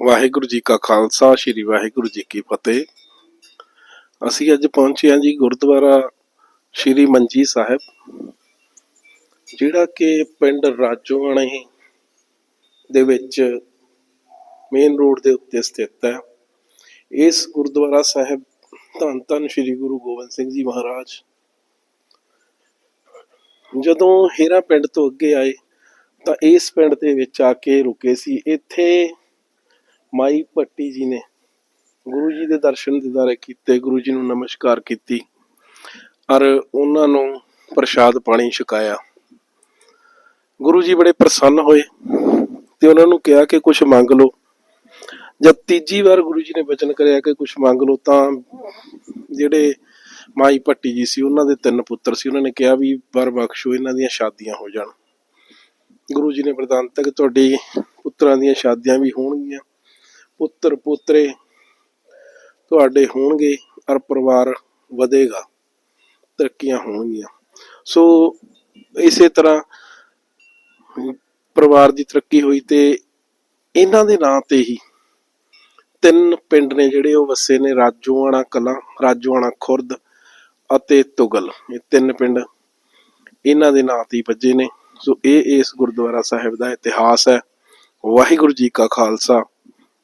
ਵਾਹਿਗੁਰੂ ਜੀ ਕਾ ਖਾਲਸਾ, ਸ੍ਰੀ ਵਾਹਿਗੁਰੂ ਜੀ ਕੀ ਫਤਿਹ। ਅਸੀਂ ਅੱਜ ਪਹੁੰਚੇ ਹਾਂ ਜੀ ਗੁਰਦੁਆਰਾ ਸ੍ਰੀ ਮੰਜੀ ਸਾਹਿਬ, ਜਿਹੜਾ ਕਿ ਪਿੰਡ ਰਾਜੋਆਣੇ ਦੇ ਵਿੱਚ ਮੇਨ ਰੋਡ ਦੇ ਉੱਤੇ ਸਥਿਤ ਹੈ। ਇਸ ਗੁਰਦੁਆਰਾ ਸਾਹਿਬ, ਧੰਨ ਧੰਨ ਸ੍ਰੀ ਗੁਰੂ ਗੋਬਿੰਦ ਸਿੰਘ ਜੀ ਮਹਾਰਾਜ। ਜਦੋਂ ਹੀਰਾ ਪਿੰਡ ਤੋਂ ਅੱਗੇ ਆਏ, ਤਾਂ ਇਸ ਪਿੰਡ ਦੇ ਵਿੱਚ ਆ ਕੇ ਰੁਕੇ ਸੀ। ਇੱਥੇ ਮਾਈ ਭੱਟੀ ਜੀ ਨੇ ਗੁਰੂ ਜੀ ਦੇ ਦਰਸ਼ਨ ਦਿਦਾਰੇ ਕੀਤੇ, ਗੁਰੂ ਜੀ ਨੂੰ ਨਮਸਕਾਰ ਕੀਤੀ ਔਰ ਉਹਨਾਂ ਨੂੰ ਪ੍ਰਸ਼ਾਦ ਪਾਣੀ ਛਕਾਇਆ। ਗੁਰੂ ਜੀ ਬੜੇ ਪ੍ਰਸੰਨ ਹੋਏ ਤੇ ਉਹਨਾਂ ਨੂੰ ਕਿਹਾ ਕਿ ਕੁਝ ਮੰਗ ਲਓ। ਜਦ ਤੀਜੀ ਵਾਰ ਗੁਰੂ ਜੀ ਨੇ ਬਚਨ ਕਰਿਆ ਕਿ ਕੁਝ ਮੰਗ ਲਓ ਤਾਂ ਜਿਹੜੇ ਮਾਈ ਭੱਟੀ ਜੀ ਸੀ, ਉਹਨਾਂ ਦੇ ਤਿੰਨ ਪੁੱਤਰ ਸੀ, ਉਹਨਾਂ ਨੇ ਕਿਹਾ ਵੀ ਵਰ ਬਖਸ਼ੋ ਇਹਨਾਂ ਦੀਆਂ ਸ਼ਾਦੀਆਂ ਹੋ ਜਾਣ। ਗੁਰੂ ਜੀ ਨੇ ਵਰਦਾਨ ਤੱਕ ਤੁਹਾਡੀ ਪੁੱਤਰਾਂ ਦੀਆਂ ਸ਼ਾਦੀਆਂ ਵੀ ਹੋਣ। ਪੁੱਤਰ ਪੋਤਰੇ ਤੁਹਾਡੇ ਹੋਣਗੇ ਔਰ ਪਰਿਵਾਰ ਵਧੇਗਾ, ਤਰੱਕੀਆਂ ਹੋਣਗੀਆਂ। ਸੋ ਇਸੇ ਤਰ੍ਹਾਂ ਪਰਿਵਾਰ ਦੀ ਤਰੱਕੀ ਹੋਈ ਤੇ ਇਹਨਾਂ ਦੇ ਨਾਂ ਤੇ ਹੀ ਤਿੰਨ ਪਿੰਡ ਨੇ ਜਿਹੜੇ ਉਹ ਵਸੇ ਨੇ, ਰਾਜੋਆਣਾ ਕਲਾਂ, ਰਾਜੋਆਣਾ ਖੁਰਦ ਅਤੇ ਤੁਗਲ। ਇਹ ਤਿੰਨ ਪਿੰਡ ਇਹਨਾਂ ਦੇ ਨਾਂ ਤੇ ਹੀ ਵੱਜੇ ਨੇ। ਸੋ ਇਹ ਇਸ ਗੁਰਦੁਆਰਾ ਸਾਹਿਬ ਦਾ ਇਤਿਹਾਸ ਹੈ। ਵਾਹਿਗੁਰੂ ਜੀ ਕਾ ਖਾਲਸਾ।